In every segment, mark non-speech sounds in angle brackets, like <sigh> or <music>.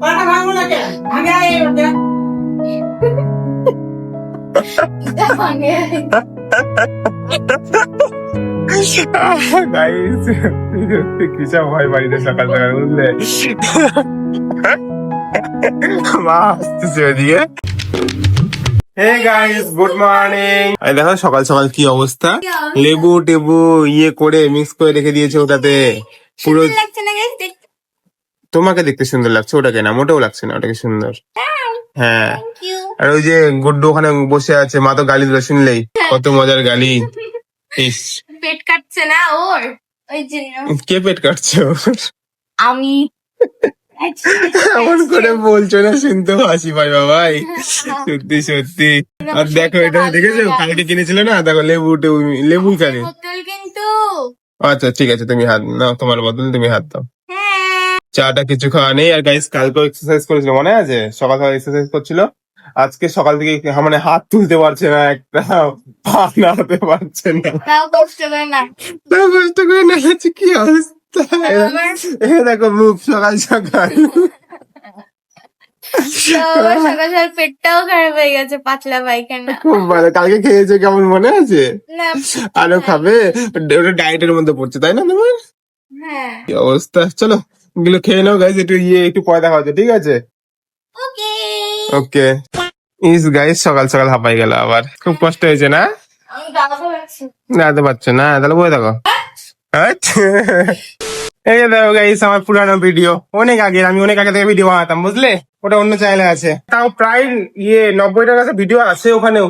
পাটা ভাঙবো না কেন? আগে আগে ওটা গাইস বাড়িতে সকাল সকাল বুঝলে মা আসতেছে ওদিকে হে গাইস গুড মর্নিং এই দেখো সকাল সকাল কি অবস্থা? লেবু টেবু ইয়ে করে মিক্স করে রেখে দিয়েছে ওটাতে। পুরো লাগছে না গাইস দেখতে? তোমাকে দেখতে সুন্দর লাগছে ওটাকে না মোটেও লাগছে না ওটাকে সুন্দর। হ্যাঁ। আর ওই যে গুড্ডু ওখানে বসে আছে মা তো গালি দিল শুনলেই। কত মজার গালি। ইস। পেট কাটছে না ওর ওই জন্য। কে পেট কাটছে ওর? আমি। এমন করে <laughs> বলছো না শুনতে হাসি পাই বাবাই। <laughs> সত্যি সত্যি। আর দেখো এটা দেখেছ? কালকে কিনেছিল না? দেখো লেবু লেবু বোতল কিন্তু। আচ্ছা ঠিক আছে তুমি হাত নাও তোমার বদল তুমি হাত দাও। হ্যাঁ চাটা কিছু খাওয়া নেই। আর গাইস কালকেও এক্সারসাইজ করেছিল মনে আছে? সকাল সকাল এক্সারসাইজ করছিল। আজকে সকাল থেকে মানে হাত তুলতে পারছে না একটা পা নাড়াতে পারছে না। তাও কষ্ট করে না। তাও কষ্ট করে নাড়াচ্ছে কি অবস্থা? এ দেখো মুখ সকাল সকাল। পেটটাও খারাপ হয়ে গেছে পাতলা পায়খানা। খুব ভালো। কালকে খেয়েছে কেমন মনে আছে? না আরও খাবে? ওটা ডায়েটের মধ্যে পড়ছে তাই না তোমার? হ্যাঁ। কি অবস্থা? চলো এগুলো খেয়ে নাও গাইজ একটু ইয়ে একটু পরে দেখা হচ্ছে ঠিক আছে? ওকে ইস গাইজ সকাল সকাল হাঁপাই গেল আবার। খুব কষ্ট হয়েছে না? আমি দাঁড়াতে পারছ না। তাহলে বয়ে <laughs> দেখো এই দেখো গাইস আমার পুরানো ভিডিও অনেক আগে আমি অনেক আগে থেকে ভিডিও বানাতাম বুঝলে? ওটা অন্য চ্যানেলে আছে। তাও প্রায় ইয়ে নব্বইটার কাছে ভিডিও আছে ওখানেও।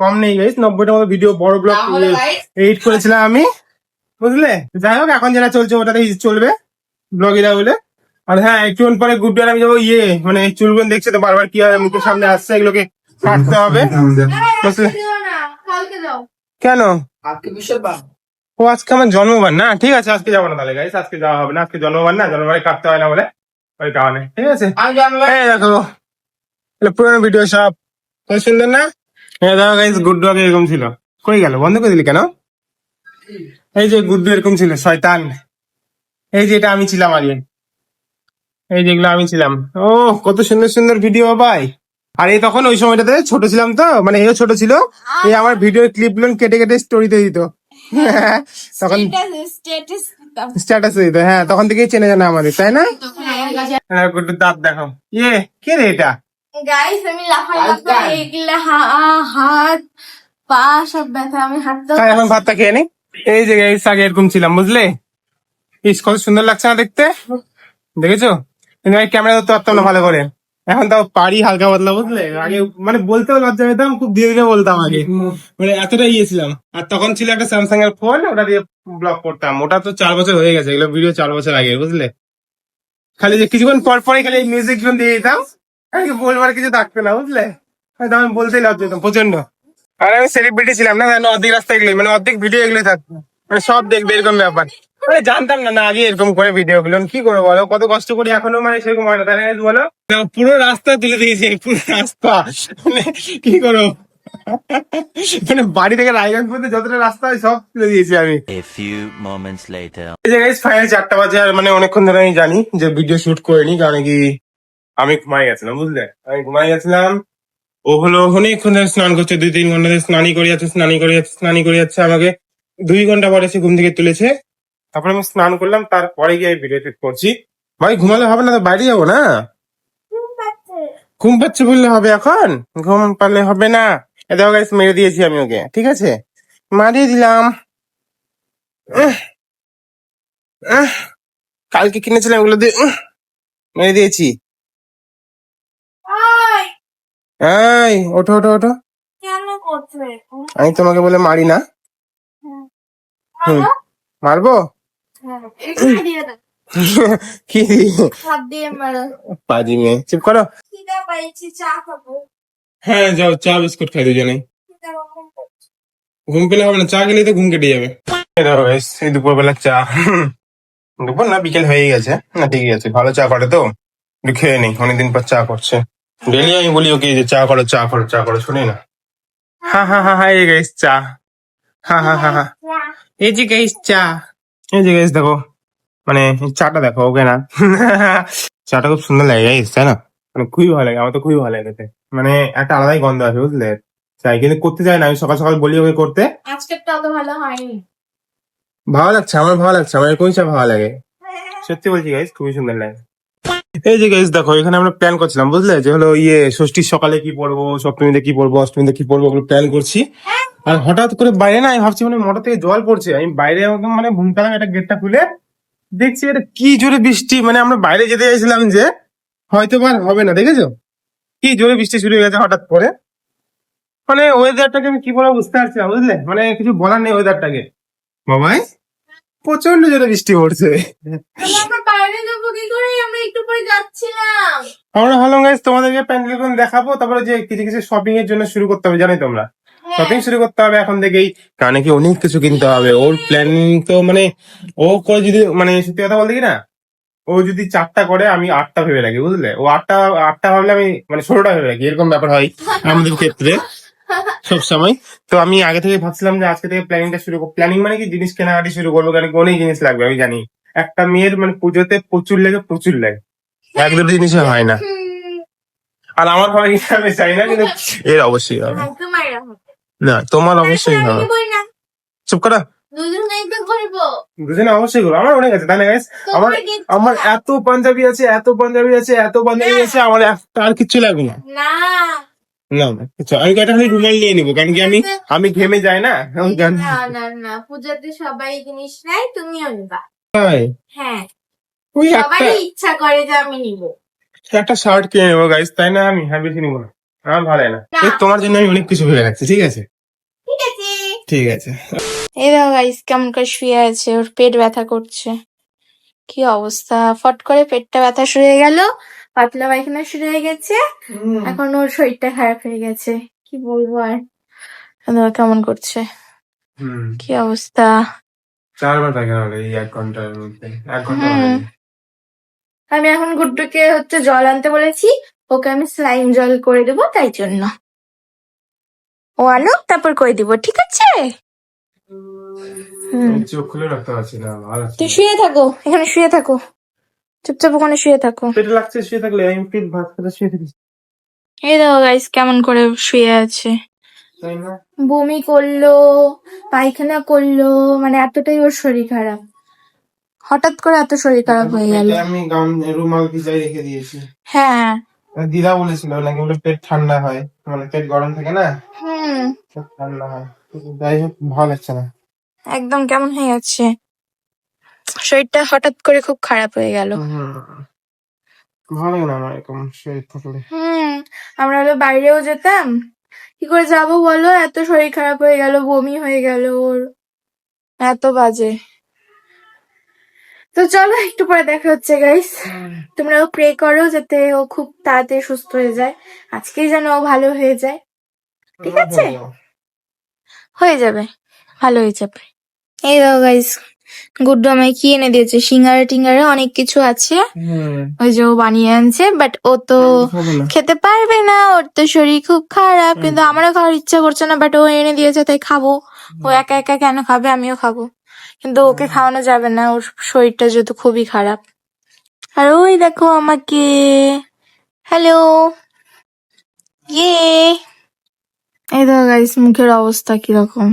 কম নেই গাইস নব্বইটার মতো ভিডিও বড় ব্লগ এডিট করেছিলাম আমি বুঝলে? যাই হোক এখন যেটা চলছে ওটাতেই চলবে। ব্লগিরা বলে? আর হ্যাঁ একটু পরে গুড ডে আমি যাব ইয়ে মানে চুলগুলো দেখছে তো বারবার কি হয় মুখের সামনে আসছে এগুলোকে কাটতে হবে। বুঝলে কেন? ও আজকে আমার জন্মবার না? ঠিক আছে আজকে যাব না তাহলে গাইস আজকে যাওয়া হবে না আজকে জন্মবার না জন্মবারে কাটতে হয় না বলে ওই কারণে। ঠিক আছে? এই দেখো এগুলো পুরোনো ভিডিও সব। কত সুন্দর না? হ্যাঁ দেখো গাইস গুড্ডু আগে এরকম ছিল। কই গেল? বন্ধ করে দিলি কেন? এই যে গুড্ডু এরকম ছিল শয়তান। এই যে এটা আমি ছিলাম আগে এই যেগুলো আমি ছিলাম। ও কত সুন্দর সুন্দর ভিডিও ভাই। আর এই তখন ওই সময়টাতে ছোট ছিলাম তো মানে এও ছোট ছিল। এই আমার ভিডিও ক্লিপগুলো কেটে কেটে স্টোরিতে দিত। <laughs> তখন স্ট্যাটাস দিত হ্যাঁ তখন থেকেই চেনে জানা আমাদের তাই না? হ্যাঁ, গুড্ডুর দাঁত দেখো ইয়ে কে রে এটা? গাইস আমি লাফাই গাইস, লাফাই গাইস। এগুলা হা- হাত পা সব ব্যথা আমি হাঁটতে এখন ভাতটা খেয়ে নি। এই যে গাইস আগে এরকম ছিলাম বুঝলে? ইস কত সুন্দর লাগছে না দেখতে? দেখেছ? কিন্তু আমি ক্যামেরা ধরতে পারতাম না ভালো করে। এখন তাও পারি হালকা পাতলা বুঝলে? আগে মানে বলতেও লজ্জা পেতাম, খুব ধীরে ধীরে বলতাম আগে। মানে এতটা ইয়েছিলাম আর তখন ছিল একটা স্যামসাং এর ফোন ওটা দিয়ে ব্লগ করতাম। ওটা তো চার বছর হয়ে গেছে, এগুলো ভিডিও চার বছর আগে, বুঝলে? খালি যে কিছুক্ষণ পর পরে খালি মিউজিক দিয়ে দিতাম বলবার কিছু থাকতো না, বুঝলে? আমি বলতেই লজ্জা পেতাম প্রচণ্ড আর আমি সেলিব্রিটি ছিলাম না অর্ধেক রাস্তা এগুলোই মানে অর্ধেক ভিডিও এগুলোই থাকতো। মানে সব দেখবে, এরকম ব্যাপার। মানে জানতাম না না আগে এরকম করে ভিডিও গুলো। কি করব বলো? কত কষ্ট করি এখনও? মানে সেরকম হয় না। guys বলো? পুরো রাস্তা তুলে দিয়েছি পুরো রাস্তা। মানে কি করো মানে বাড়ি থেকে রায়গঞ্জ পর্যন্ত যতটা রাস্তা হয় সব তুলে দিয়েছি আমি. এই যে গাইস ফাইনাল চারটা বাজে আর মানে অনেকক্ষণ ধরে আমি জানি যে ভিডিও শুট করিনি কারণ কি আমি ঘুমাই গেছিলাম বুঝলে? আমি ঘুমাই গেছিলাম। ও হলো অনেকক্ষণ ধরে স্নান করছে দুই তিন ঘণ্টা ধরে স্নানই করে যাচ্ছে স্নানই করে যাচ্ছে স্নানই করে যাচ্ছে আমাকে। দুই ঘণ্টা পরে সে ঘুম থেকে তুলেছে। তারপরে আমি স্নান করলাম তারপরে গিয়ে ভিডিও শুট করছি ভাই ঘুমালে হবে না তো বাইরে যাব না? ঘুম পাচ্ছে বললে হবে এখন? ঘুম পারলে হবে না। এ দেখো গাইস মেরে দিয়েছি আমি ওকে ঠিক আছে? মারিয়ে দিলাম। কালকে কিনেছিলাম এগুলো দিয়ে মেরে দিয়েছি। এই ওঠো ওঠো ওঠো? আমি তোমাকে বলে মারি না। হুম। মারবো? হ্যাঁ। কি পাজি মেয়ে। চুপ করো। হ্যাঁ যাও চা বিস্কুট খাই দুজনে? ঘুম পেলে হবে না চা খেলেই তো ঘুম কেটে যাবে। এই দেখো guys, দুপুর বেলা চা। দুপুর না বিকেল হয়ে গেছে। না ঠিক আছে। ভালো চা করে তো। একটু খেয়ে নি অনেকদিন পর চা করছে। ডেলি আমি বলি ওকে যে চা করো চা করো চা করো শুনি না। হ্যাঁ হ্যাঁ হ্যাঁ হ্যাঁ এই গাইস চা। হ্যাঁ হ্যাঁ হ্যাঁ হ্যাঁ এই যে গাইস চা। এই যে গাইস দেখো মানে চাটা দেখো ওকে না? <laughs> চাটা খুব সুন্দর লাগে গাইস তাই না? মানে খুবই ভালো লাগে আমার তো খুবই ভালো লাগে। মানে একটা আলাদাই গন্ধ আছে বুঝলে? চাই কিন্তু করতে চাই না আমি সকাল সকাল বলি ওকে করতে। আজকেরটা অত ভালো হয়নি। ভালো লাগছে আমার ভালো লাগছে আমার এরকমই চা ভালো লাগে। সত্যি বলছি গাইস খুবই সুন্দর লাগে। এই যে গাইস দেখো এখানে আমরা প্ল্যান করছিলাম বুঝলে? যে হলো ইয়ে ষষ্ঠীর সকালে কি পড়ব সপ্তমীতে কি পড়ব অষ্টমীতে কি পড়ব ওগুলো প্ল্যান করছি। আর হঠাৎ করে বাইরে না আমি ভাবছি মানে মোটর থেকে জল পড়ছে আমি বাইরে একদম মানে ভুমকালাম একটা গেটটা খুলে দেখছি এটা কি জোরে বৃষ্টি মানে আমরা বাইরে যেতে চাইছিলাম যে হয়তো আর হবে না দেখেছ? কি জোরে বৃষ্টি শুরু হয়ে গেছে হঠাৎ করে। মানে ওয়েদারটাকে আমি কি বলব বুঝতে পারছি না বুঝলে? মানে কিছু বলার নেই ওয়েদারটাকে বাবাই প্রচণ্ড জোরে বৃষ্টি পড়ছে। আমরা ভালো গাইজ তোমাদেরকে প্যান্ডেল দেখাবো তারপরে যে কিছু কিছু শপিং এর জন্য শুরু করতে হবে জানোই তোমরা। শপিং শুরু করতে হবে এখন থেকেই। কি অনেক কিছু কিনতে হবে। ওর প্ল্যানিং তো মানে ও করে যদি মানে সত্যি কথা বলতে কি না ও যদি চারটা করে আমি আটটা ভেবে রাখি বুঝলে? ও আটটা আটটা ভাবলে আমি মানে ষোলোটা ভেবে রাখি এরকম ব্যাপার হয় আমাদের ক্ষেত্রে সব সময়। তো আমি আগে থেকে ভাবছিলাম যে আজকে থেকে প্ল্যানিংটা শুরু করব প্ল্যানিং মানে কি? জিনিস কেনাকাটি শুরু করব কারণ কি অনেক জিনিস লাগবে আমি জানি। একটা মেয়ের মানে পুজোতে প্রচুর লাগে প্রচুর লাগে। এক দুটো জিনিসে হয় না। আর আমার কিনা আমি চাই না কিন্তু এর অবশ্যই হবে। না তোমার অবশ্যই হবে। না। চুপ করা। দুজনে অবশ্যই করব। আমার অনেক আছে তাই না guys? আমার আমার এত পাঞ্জাবি আছে এত পাঞ্জাবি আছে এত পাঞ্জাবি আছে আমার আর কিচ্ছু লাগবে না। না। না না কিছু আমি খালি রুমাল নিয়ে নিবো কারণ কি আমি আমি ঘেমে যাই না। আমি না না না। পূজাতে সবাই জিনিস নেয় তুমিও নিবা। হ্যাঁ। ওই একটা ইচ্ছা করে যে আমি নিব। একটা শার্ট কিনে নেব গাইস তাই না? আমি হ্যাঁ বেশি নিবো না। আমার ভালো না। তোমার জন্য আমি অনেক কিছু ভেবে রাখছি ঠিক আছে? ঠিক আছে। এই দেখো গাইস কেমন করে শুয়ে আছে ওর পেট ব্যথা করছে। কি অবস্থা? ফট করে পেটটা ব্যথা শুরু হয়ে গেল পাতলা পায়খানা শুরু হয়ে গেছে। এখন ওর শরীরটা খারাপ হয়ে গেছে কি বলব আর? কেমন করছে। হুম। কি অবস্থা? চারবার পায়খানা হলো এই এক ঘণ্টার মধ্যে এক ঘণ্টা হুম। আমি এখন গুড্ডুকে হচ্ছে জল আনতে বলেছি ওকে আমি স্লাইম জল করে দেবো তাই জন্য। ও আনুক তারপর করে দিব ঠিক আছে? চোখ খুলে রাখতে পারছি না তুই শুয়ে থাকো এখানে শুয়ে থাকো। চুপচাপ ওখানে শুয়ে থাকো। পেটে লাগছে শুয়ে থাকলে আমি পেট ভাত খেতে শুয়ে থাকি। এই দেখো গাইস কেমন করে শুয়ে আছে। বমি করল পায়খানা করল মানে এতটাই ওর শরীর খারাপ। হঠাৎ করে এত শরীর খারাপ হয়ে গেল। আমি গাম রুমাল ভিজাই রেখে দিয়েছি। হ্যাঁ দিদা বলেছিল নাকি বলে পেট ঠান্ডা হয়। মানে পেট গরম থাকে না? হুম। পেট ঠান্ডা হয়। যাই হোক ভালো লাগছে না। একদম কেমন হয়ে যাচ্ছে? শরীরটা হঠাৎ করে খুব খারাপ হয়ে গেল। ভালো লাগে না আমার এরকম শরীর থাকলে। হুম। আমরা হলো বাইরেও যেতাম। কি করে যাব বলো? এত শরীর খারাপ হয়ে গেল বমি হয়ে গেল ওর। এত বাজে। তো চলো একটু পরে দেখা হচ্ছে গাইস তোমরাও প্রে করো যাতে ও খুব তাড়াতাড়ি সুস্থ হয়ে যায়। আজকেই যেন ও ভালো হয়ে যায়। ঠিক আছে? হয়ে যাবে। ভালো হয়ে যাবে। এই দাও গাইস গুড্ডু আমায় কি এনে দিয়েছে? সিঙ্গারা টিঙ্গারা অনেক কিছু আছে। ওই যে ও বানিয়ে আনছে বাট ও তো খেতে পারবে না। ওর তো শরীর খুব খারাপ কিন্তু আমারও খাওয়ার ইচ্ছা করছে না বাট ও এনে দিয়েছে তাই খাব। ও একা একা কেন খাবে? আমিও খাব। কিন্তু ওকে খাওয়ানো যাবে না ওর শরীরটা যেহেতু খুবই খারাপ। আর ওই দেখো আমাকে হ্যালো। ইয়ে। এই দেখো গাইস মুখের অবস্থা কীরকম।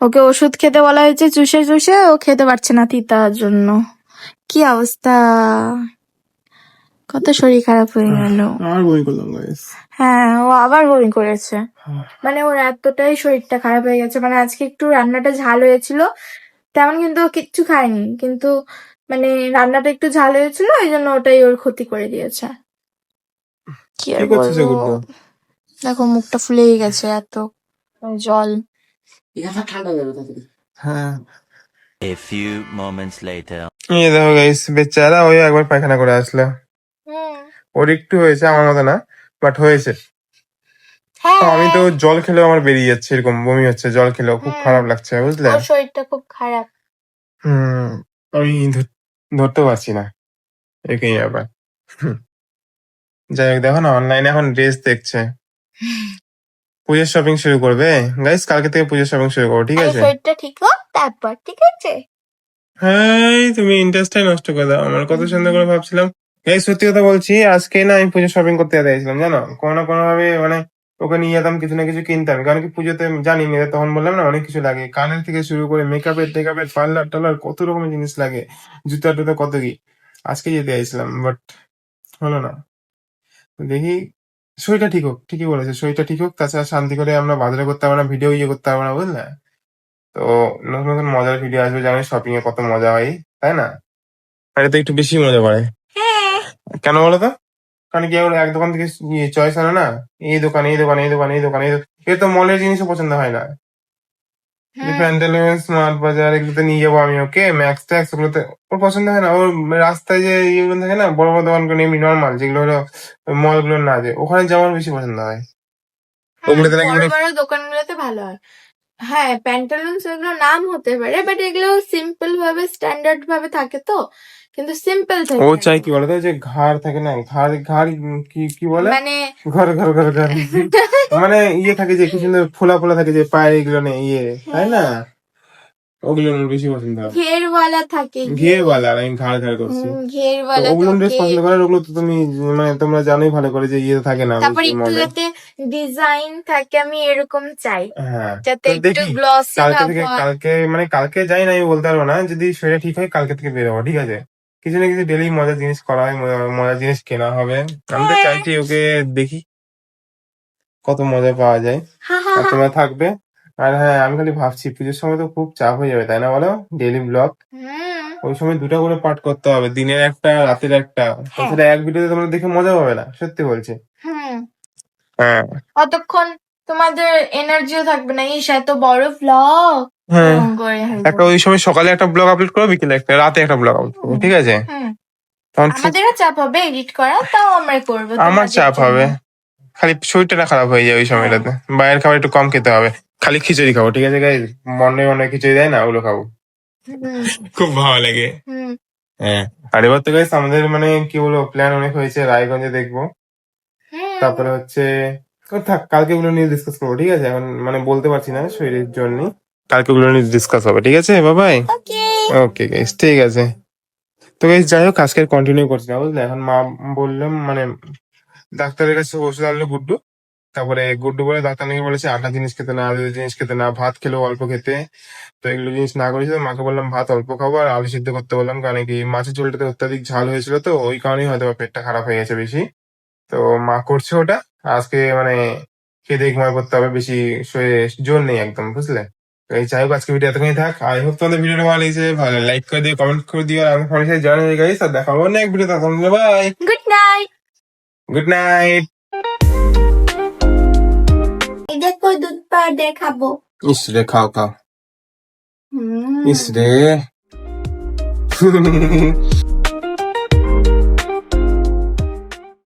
ওকে ওষুধ খেতে বলা হয়েছে চুষে চুষে ও খেতে পারছে না তিতার জন্য। কি অবস্থা? কত শরীর খারাপ হয়ে গেল। আর বই করলাম গাইস হ্যাঁ ও আবার বমি করেছে। মানে ওর এতটাই শরীরটা খারাপ হয়ে গেছে। মানে আজকে একটু রান্নাটা ঝাল হয়েছিল তেমন কিন্তু কিচ্ছু খায়নি। কিন্তু মানে রান্নাটা একটু ঝাল হয়েছিল ওই জন্য ওটাই ওর ক্ষতি করে দিয়েছে। কি আর বলব? দেখো মুখটা ফুলেই গেছে এত জল। হ্যাঁ। A few moments later. ওই একবার পায়খানা করে আসলো। ওর একটু হয়েছে আমার মতো না বাট হয়েছে। হ্যাঁ। আমি তো জল খেলেও আমার বেরিয়ে যাচ্ছে এরকম বমি হচ্ছে জল খেলেও খুব খারাপ লাগছে বুঝলে? শরীরটা খুব খারাপ। হুম আমি ধরতে পারছি না একই ব্যাপার যাই হোক দেখো না অনলাইনে এখন ড্রেস দেখছে। পুজোর শপিং শুরু করবে? গাইস কালকে থেকে পুজোর শপিং শুরু করব ঠিক আছে? শরীরটা ঠিক হোক তারপর ঠিক আছে? হ্যাঁ তুমি ইন্টারেস্টটাই নষ্ট করে দাও। আমার কত সুন্দর করে ভাবছিলাম এই সত্যি কথা বলছি, আজকে না আমি পুজো শপিং করতে যেতে চাইছিলাম জানো? কোনো না কোনো ভাবে মানে ওকে নিয়ে যেতাম, কিছু না কিছু কিনতাম। কারণ কি পুজোতে জানি মেয়েদের তখন বললাম না অনেক কিছু লাগে। কানের থেকে শুরু করে মেকআপের টেকআপের পার্লার টার্লার কত রকমের জিনিস লাগে। জুতা টুতা কত কি। আজকে যেতে চাইছিলাম বাট হলো না। দেখি, শরীরটা ঠিক হোক, ঠিকই বলেছে, শরীরটা ঠিক হোক। তাছাড়া শান্তি করে আমরা বাজারে করতে পারব না ভিডিও ইয়ে করতে পারব না, বুঝলে? তো নতুন নতুন মজার ভিডিও আসবে জানি শপিং এ কত মজা হয়, তাই না? আর তো একটু বেশি মজা হ্যাঁ কেন বলো তো? কারণ কি এক দোকান থেকে চয়েস আনো না? এই দোকান এই দোকান এই দোকান এই দোকান এই দোকান। এ তো মলের জিনিসও পছন্দ হয় না। প্যান্টালুন স্মার্ট বাজার এগুলোতে নিয়ে যাব আমি ওকে? ম্যাক্স ট্যাক্স ওগুলোতে ওর পছন্দ হয় না। ওর রাস্তায় যে ইয়েগুলো থাকে না বড় বড় দোকানগুলো এমনি নর্মাল যেগুলো হলো না যে ওখানে যাওয়ার বেশি পছন্দ হয়। ওগুলোতে নাকি বড় দোকানগুলোতে ভালো হয়। হ্যাঁ প্যান্টালুন্স এগুলো নাম হতে পারে বাট এগুলো সিম্পল ভাবে স্ট্যান্ডার্ড ভাবে থাকে তো। কিন্তু সিম্পল থাকে। ও চাই কি বলতো? যে ঘাড় থাকে না? ঘাড় ঘাড় কি কি বলে? মানে ঘর ঘর ঘর ঘর। মানে ইয়ে থাকে যে কি সুন্দর ফোলা ফোলা থাকে যে পায়ে এগুলো নেই ইয়ে। তাই না? ওগুলো বেশি পছন্দ হয়। ঘেরওয়ালা থাকে আর আমি ঘাড় ঘাড় করছি। ঘেরওয়ালা ওগুলো ড্রেস পছন্দ করার ওগুলো তো তুমি মানে তোমরা জানোই ভালো করে যে ইয়ে থাকে না তারপর একটু যাতে ডিজাইন থাকে আমি এরকম চাই। হ্যাঁ। যাতে একটু গ্লসি কালকে থেকে কালকে মানে কালকে যাই না আমি বলতে পারব না। যদি শরীরটা ঠিক হয় কালকে থেকে বেরোবো ঠিক আছে? কিছু না কিছু ডেলি মজার জিনিস করা হয় মজা- মজার জিনিস কেনা হবে। আমি তো হ্যাঁ। চাইছি ওকে দেখি কত মজা পাওয়া যায়। হা হা আর হা। তোমরা থাকবে। আর হ্যাঁ আমি খালি ভাবছি পুজোর সময় তো খুব চাপ হয়ে যাবে তাই না বলো? ডেলি ব্লগ হুম। ওই সময় দুটো করে পাঠ করতে হবে দিনের একটা রাতের একটা। তাছাড়া এক ভিডিওতে তোমরা দেখে মজা পাবে না সত্যি বলছি। হুম। হ্যাঁ। অতক্ষণ তোমাদের এনার্জিও থাকবে না ইস এত বড় ব্লগ হ্যাঁ। একটা ওই সময় সকালে একটা ব্লগ আপলোড করো বিকেলে একটা রাতে একটা ব্লগ আপলোড করব ঠিক আছে? তখন আমাদেরও চাপ হবে এডিট করা তাও আমরা করব আমার চাপ হবে। খালি শরীরটা খারাপ হয়ে যায় ওই সময়টাতে। বাইরের খাবার একটু কম খেতে হবে। খালি খিচুড়ি খাব ঠিক আছে গাইজ মনে মনে খিচুড়ি দেয় না ওগুলো খাব। খুব ভালো লাগে। হ্যাঁ। আর এবার তো গাইজ আমাদের মানে কি বলব প্ল্যান অনেক হয়েছে রায়গঞ্জে দেখব। তারপরে হচ্ছে থাক কালকে ওগুলো নিয়ে ডিসকাস করব ঠিক আছে? এখন মানে বলতে পারছি না শরীরের জন্য কালকে ওগুলো নিয়ে ডিসকাস হবে ঠিক আছে বাবাই? ওকে ওকে গাইস ঠিক আছে। তো গাইস যাই হোক আজকে কন্টিনিউ করছি না বুঝলে? এখন মা বললাম মানে ডাক্তারের কাছে ওষুধ আনলো গুড্ডু। তারপরে গুড্ডু বলে ডাক্তার নাকি বলেছে আটা জিনিস খেতে না আলু জিনিস খেতে না ভাত খেলেও অল্প খেতে। তো এগুলো জিনিস না করেছে তো মাকে বললাম ভাত অল্প খাব আর আলু সিদ্ধ করতে বললাম কারণ কি মাছের ঝোলটাতে অত্যাধিক ঝাল হয়েছিল তো ওই কারণেই হয়তো পেটটা খারাপ হয়ে গেছে বেশি। তো মা করছে ওটা। আজকে মানে খেয়ে দিয়ে ঘুমায় পড়তে হবে বেশি শরীরে জোর নেই একদম বুঝলে? এই যাই হোক আজকে ভিডিও এতখানি থাক। আই হোপ তোমাদের ভিডিওটা ভালো লেগেছে ভালো লাইক করে দিও কমেন্ট করে দিও আর আমি সবার সাথে জানাই গাইস আর দেখাবো অনেক ভিডিও তখন bye good night good night এই দেখো দুধ পাউডার খাব ইস রে খাও খাও। ইস রে। <laughs>